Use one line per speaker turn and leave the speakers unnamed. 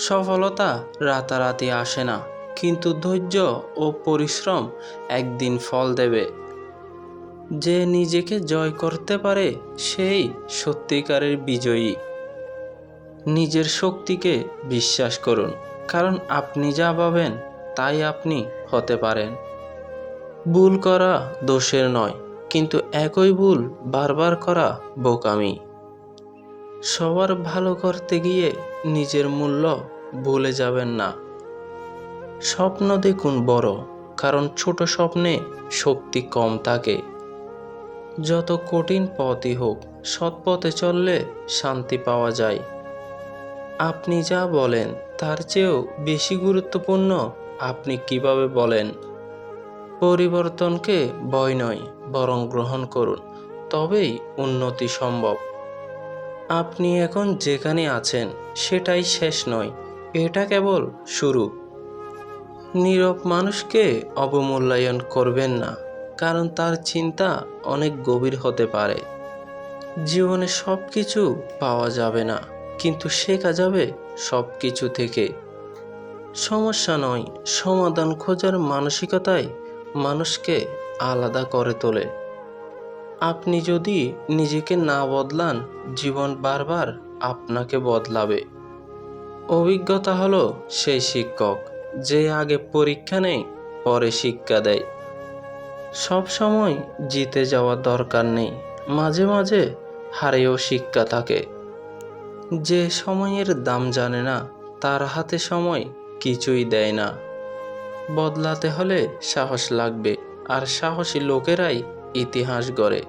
সফলতা রাতারাতি আসে না, কিন্তু ধৈর্য ও পরিশ্রম একদিন ফল দেবে। যে নিজেকে জয় করতে পারে, সেই সত্যিকারের বিজয়ী। নিজের শক্তিকে বিশ্বাস করুন, কারণ আপনি যা ভাবেন, তাই আপনি হতে পারেন। ভুল করা দোষের নয়, কিন্তু একই ভুল বারবার করা বোকামি। সবার ভালো করতে গিয়ে নিজের মূল্য ভুলে যাবেন না। স্বপ্ন দেখুন বড়, কারণ ছোট স্বপ্নে শক্তি কম থাকে। যত কঠিন পথই হোক, সৎ পথে চললে শান্তি পাওয়া যায়। আপনি যা বলেন, তার চেয়েও বেশি গুরুত্বপূর্ণ আপনি কীভাবে বলেন? পরিবর্তনকে ভয় নয়, বরং গ্রহণ করুন, তবেই উন্নতি সম্ভব। আপনি এখন যেখানে আছেন, সেটাই শেষ নয়। এটা কেবল শুরু। নীরব মানুষকে অবমূল্যায়ন করবেন না, কারণ তার চিন্তা অনেক গভীর হতে পারে। জীবনে সব কিছু পাওয়া যাবে না, কিন্তু শেখা যাবে সব কিছু থেকে। সমস্যা নয়, সমাধান খোঁজার মানসিকতাই মানুষকে আলাদা করে তোলে। আপনি যদি নিজেকে না বদলান, জীবন বারবার আপনাকে বদলাবে। অভিজ্ঞতা হলো সেই শিক্ষক, যে আগে পরীক্ষা নেই পরে শিক্ষা দেয়। সব সময় জিতে যাওয়ার দরকার নেই, মাঝে মাঝে হারেও শিক্ষা থাকে। যে সময়ের দাম জানে না, তার হাতে সময় কিছুই দেয় না। বদলাতে হলে সাহস লাগবে, আর সাহসী লোকেরাই ইতিহাস গড়ে।